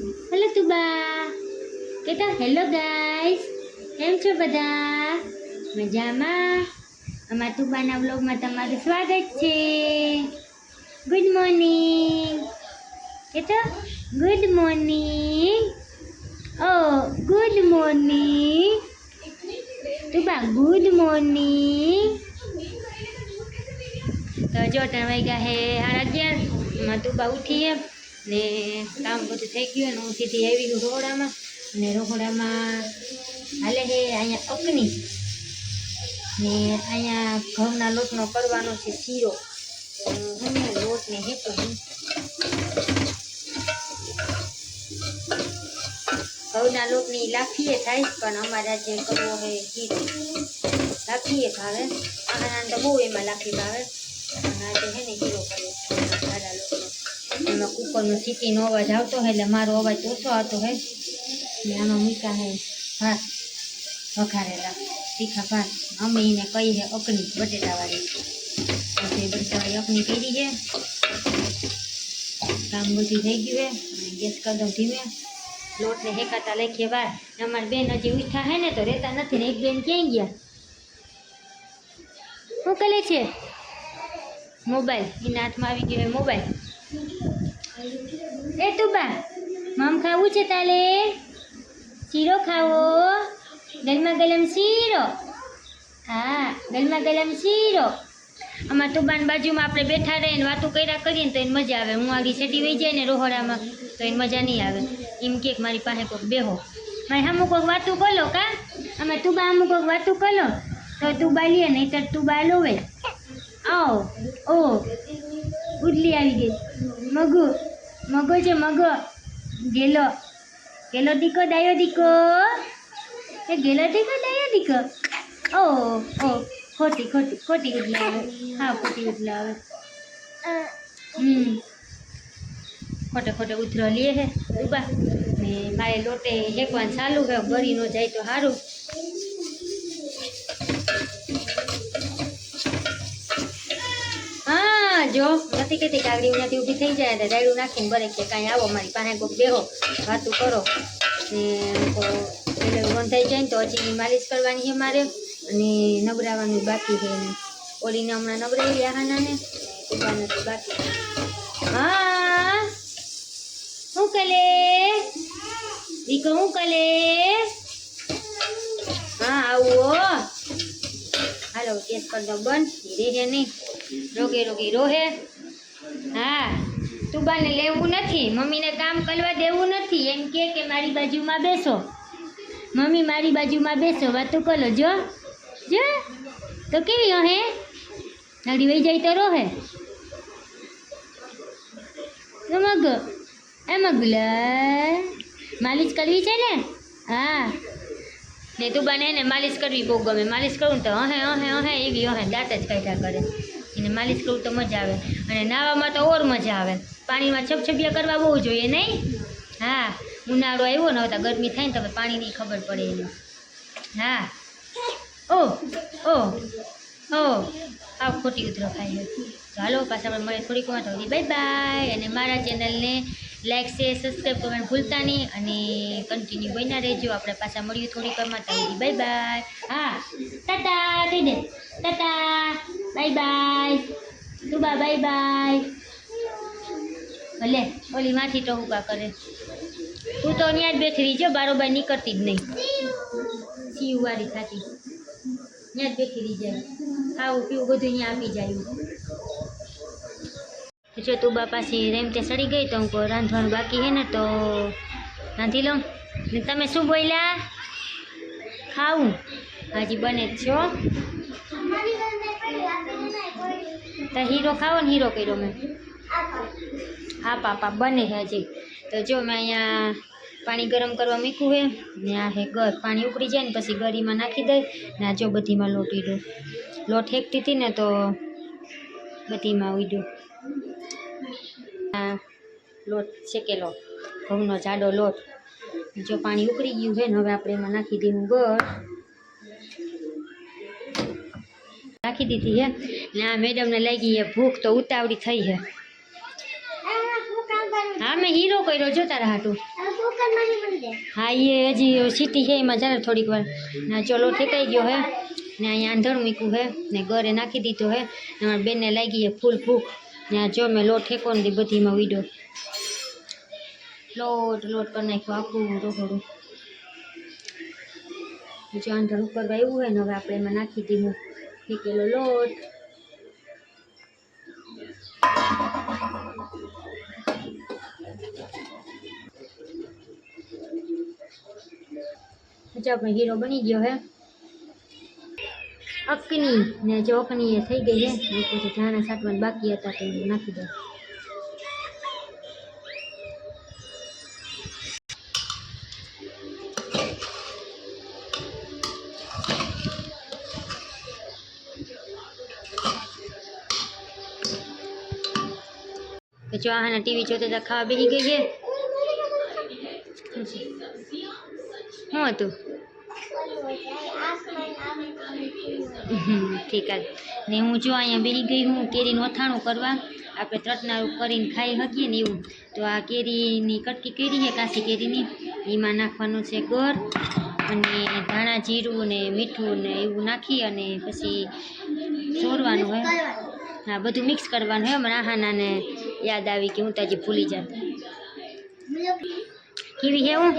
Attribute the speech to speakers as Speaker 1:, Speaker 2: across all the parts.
Speaker 1: Hello Tuba કેતા hello guys કેમ છો બધા મજામાં અમારા તુબાના વ્લોગમાં તમારું સ્વાગત છે ગુડ મોર્નિંગ કેતો ગુડ મોર્નિંગ ઓ good morning Tuba good morning તો જો ત્રણ વાગ્યા હે સાડા અગિયાર એમાં તુબા ઉઠીએ ને કામ બધું થઈ ગયું ને હું સીધી આવી ગયું રોહડામાં. અને રોહડામાં હાલે છે અહીંયા અકની ને અહીંયા ઘઉંના લોટનો કરવાનો છે શીરો. તો હું હેતો હું ઘઉંના લોટની લાફીએ થાય, પણ અમારા જે કરવો હોય શીરો લાફીએ ભાવે. આના તો બહુ એમાં લાફી ભાવે. અને આજે છે ને શીરો. કુકરનો સીટીનો અવાજ આવતો હોય એટલે મારો અવાજ ઓછો આવતો હોય. ને આમાં મૂક્યા હે ભાત વઘારેલા. તીખા ભાત. અમે એને કહી છે અકની બટેટાવાળી પછી બટેટાવાળી અકની કરી છે. કામ બધું થઈ ગયું અને ગેસ કરી દઉં ધીમે લોટને હેકાતા લખીએ વાર અમારી બેન હજી ઉઠા હે ને તો રહેતા નથી ને એક બેન ક્યાંય ગયા? શું કરે છે? મોબાઈલ. એના હાથમાં આવી ગયો મોબાઈલ. એ ટુબા, મામ ખાવું છે તાલે? શીરો ખાવો? ગરમા ગરમ શીરો? હા ગરમા ગરમ શીરો. આમાં તુબાન બાજુમાં આપણે બેઠા રહીએ ને વાતો કર્યા કરીએ ને તો એને મજા આવે. હું આગળ સેટી વહી જાય ને રોહડામાં તો એને મજા નહીં આવે. એમ કે મારી પાસે કોઈક બેહો. મારે અમુક કોઈક વાતું કરો કા? અમે ટુબા અમુક કોઈક વાતું કરો તો ટુબા લે નહીં તો ટુબા લોવે. આવો, ઓ, ઉડલી આવી ગઈ. મગુ મગો મગ. ગેલો. ગેલો દીકો ડાયો દીકો. એ ગેલો દીકો ડાયો દીકો. ઓ ઓ, ખોટી ખોટી ખોટી ઉડલા આવે. હા, ખોટી ઉડલા આવે. હમ. ખોટે ખોટે ઉધરો લે હે. ઊભા. ને મારે લોટે હેકવાનું ચાલુ હે ગરી ન જાય તો સારું હા જો, નથી કહેતી આગળ ત્યાંથી ઊભી થઈ જાય એટલે રાયડું નાખીને ભરે કે કાંઈ આવો, મારી પાસે કોઈક બેહો, વાતું કરો. ને એટલે થઈ જાય ને તો હજી માલિશ કરવાની છે મારે. અને નબરાવાનું બાકી છે એને. ઓલીને હમણાં નબરાવી આહાનાને. ઉભાને તો બાકી. હા શું કલે? દીકો શું કલે? હા, આવો હાલો કેસ કર દો બંધ. ધીરે છે નહીં રોગે રોગી રોહે. હા તું બાને લેવું નથી. મમ્મીને કામ કરવા દેવું નથી. એમ કે કે મારી બાજુમાં બેસો. મમ્મી મારી બાજુમાં બેસો, વાતો કરો, જો. જો. તો કેવી હે? નડી વહી જાય તો રોહે. મગ. એ મગલ. માલિશ કરવી છે ને? હા. ને તું બને ને માલિશ કરવી બહુ ગમે. માલિશ કરું તો અહે અહે અહે એવી અહે દાંત જ કાઢ્યા કરે. એને માલિશ કરવું તો મજા આવે. અને નાવામાં તો ઓર મજા આવે. પાણીમાં છપછપિયા કરવા બહુ જોઈએ નહીં? હા, ઉનાળો આવ્યો ને હવે ગરમી થાય ને તો પાણીની ખબર પડે એને. હા. ઓ ઓ ઓ. આવ ખોટી ઉતરો ચાલો પાછા આપણે મળે થોડીક વાર સુધી. Bye bye. અને મારા ચેનલને લાઈક, શેર, સબસ્ક્રાઈબ કરવાનું ભૂલતા નહીં અને કન્ટિન્યુ બન્યા રહેજો. આપણે પાછા મળ્યું થોડીક વારમાં સુધી. Bye bye. હા. ટાટા. કહી દે bye bye Tuba bye bye ભલે ઓલી માથી તો ઊભા કરે. તું તો ત્યાં જ બેઠી રહી જો બારોબાર નીકળતી જ નહીં. સીવ વાળી થતી ત્યાં જ બેઠી રહી જાય. ખાવું, પીવું, બધું અહીંયા આપી જાય. જો તું બા પાછી રેમ તે સડી ગઈ તો હું રાંધવાનું બાકી હે ને તો રાંધી લઉં. ને તમે શું બોલ્યા? ખાવું. હાજી બને જ છો. તો હીરો ખાવો ને હીરો કર્યો મેં. હા, પાપા, બને છે હજી. તો જો મેં અહીંયા પાણી ગરમ કરવા મૂક્યું હે ને આ હે ગર પાણી ઉકળી જાય ને પછી ગરીમાં નાખી દઈ, ને આ જો બધીમાં લોટ ઉડ્યો લોટ હેકતી હતી ને તો બધીમાં ઉડ્યો આ લોટ શેકેલો, ઘઉંનો જાડો લોટ. જો પાણી ઉકળી ગયું છે ને, હવે આપણે એમાં નાખી દઈશું ગળ નાખી દીધી હે ને આ મેડમને લાગી છે ભૂખ તો ઉતાવળી થઈ હે હા, મેં હીરો કર્યો જો તારા હાટું. હા, એ હજી સીટી છે, એમાં ચાલે થોડીક વાર. ના ચલો ઠેકાઈ ગયો હે ને અહીંયા આંધણ મૂક્યું હે ને ઘરે નાખી દીધો હે ને મારા બેનને લાગી હે ફૂલ ભૂખ. ને જો મેં લોટ ઠેકો ને બધીમાં વીડો લોટ લોટ કરી નાખ્યો, આખું રોકડું જો આંધણ ઉપર એવું હોય ને, હવે આપણે એમાં નાખી દીધું. ફેંકેલો લોટ અચ્છા આપણે હીરો બની ગયો હે અકની ને જો અકની એ થઈ ગઈ હે પછી સાટવાનું બાકી હતા તો નાખી દો તો જો આના ટીવી જોતા ખાવા બેસી ગઈ છે. શું હતું? ઠીક છે ને હું જો અહીંયા બેસી ગઈ હું કેરીનું અથાણું કરવા. આપણે ત્રટનારું કરીને ખાઈ શકીએ ને એવું. તો આ કેરીની કટકી કેરી છે કાચી કેરીની. એમાં નાખવાનું છે ગોળ અને ધાણા જીરું ને મીઠું ને એવું નાખી અને પછી સોરવાનું હોય. હા, બધું મિક્સ કરવાનું હોય. મને આહાનાને યાદ આવી કે હું તો હજી ભૂલી જાત કેવી છે હું?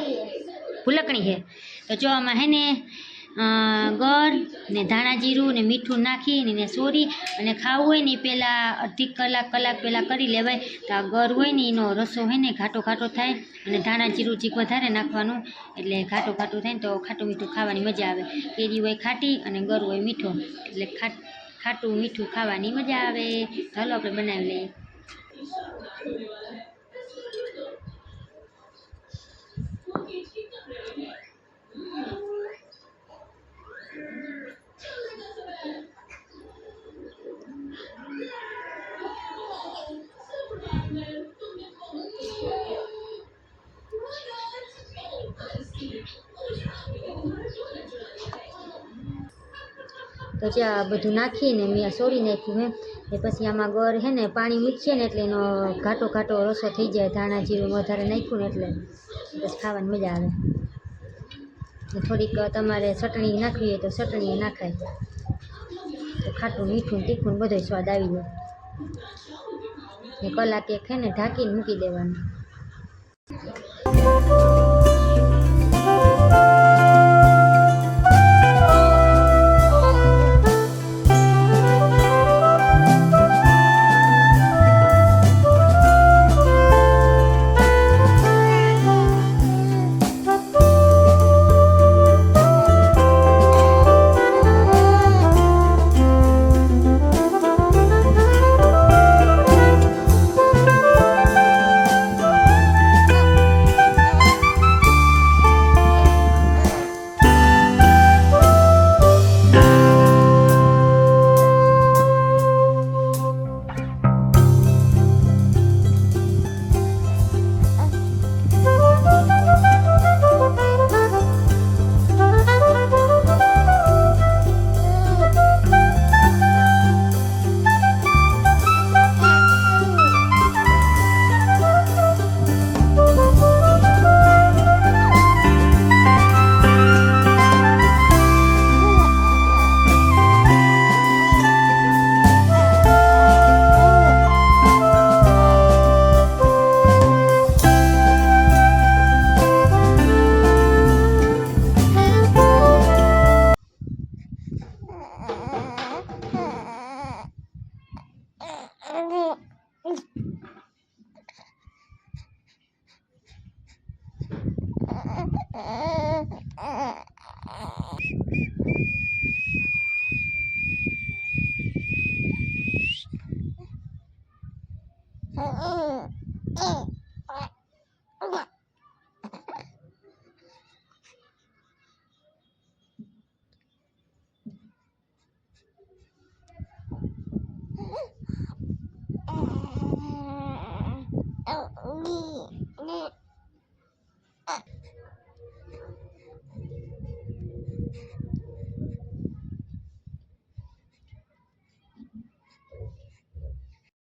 Speaker 1: ભૂલકણી છે. તો જો આમાં હે ને ગર ને ધાણા જીરું ને મીઠું નાખીને ને સોરી અને ખાવું હોય ને પહેલાં અડધી કલાક કલાક પહેલાં કરી લેવાય. તો આ ગળ હોય ને એનો રસો હોય ને ઘાટો ઘાટો થાય અને ધાણા જીરું જીક વધારે નાખવાનું એટલે ઘાટો ઘાટો થાય ને તો ખાટું મીઠું ખાવાની મજા આવે. કેરી હોય ખાટી અને ગળ હોય મીઠો એટલે ખાટ ખાટું મીઠું ખાવાની મજા આવે. ચાલો આપણે બનાવી લઈએ. જે આ બધું નાખીને મેં આ સોરી નાખ્યું હે એ પછી આમાં ગર હે ને પાણી મૂકીએ ને એટલે એનો ઘાટો ઘાટો રસો થઈ જાય, ધાણા જીરું વધારે નાખ્યું ને એટલે બસ ખાવાની મજા આવે. થોડીક તમારે ચટણી નાખવી હોય તો ચટણી નાખાય. તો ખાટું મીઠું તીખું બધો સ્વાદ આવી જાય. ને કલાક છે ને ઢાંકીને મૂકી દેવાનું.